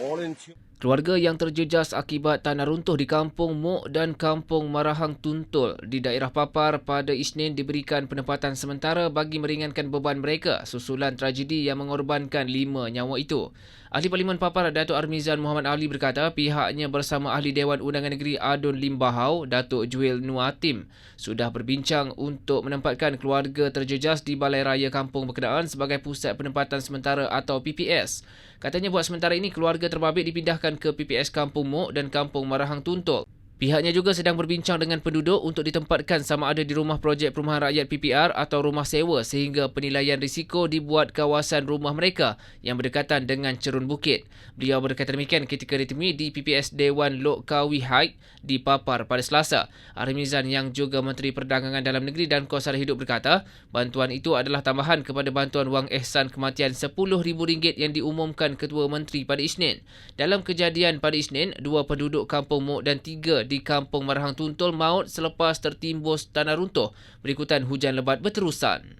all in tune. Keluarga yang terjejas akibat tanah runtuh di Kampung Mok dan Kampung Marahang Tuntul di daerah Papar pada Isnin diberikan penempatan sementara bagi meringankan beban mereka susulan tragedi yang mengorbankan lima nyawa itu. Ahli Parlimen Papar Datuk Armizan Muhammad Ali berkata pihaknya bersama Ahli Dewan Undangan Negeri Adun Limbahau, Datuk Juel Nuatim sudah berbincang untuk menempatkan keluarga terjejas di Balai Raya Kampung berkenaan sebagai pusat penempatan sementara atau PPS. Katanya buat sementara ini keluarga terbabit dipindahkan ke PPS Kampung Mok dan Kampung Marahang Tuntul. Pihaknya juga sedang berbincang dengan penduduk untuk ditempatkan sama ada di rumah projek perumahan rakyat PPR atau rumah sewa sehingga penilaian risiko dibuat kawasan rumah mereka yang berdekatan dengan cerun bukit. Beliau berkata demikian ketika ditemui di PPS Dewan Lok Kawi Haid di Papar pada Selasa. Armizan yang juga Menteri Perdagangan Dalam Negeri dan Kos Sara Hidup berkata, bantuan itu adalah tambahan kepada bantuan wang ehsan kematian RM10,000 yang diumumkan Ketua Menteri pada Isnin. Dalam kejadian pada Isnin, dua penduduk Kampung Mok dan tiga di Kampung Marahang Tuntul maut selepas tertimbus tanah runtuh berikutan hujan lebat berterusan.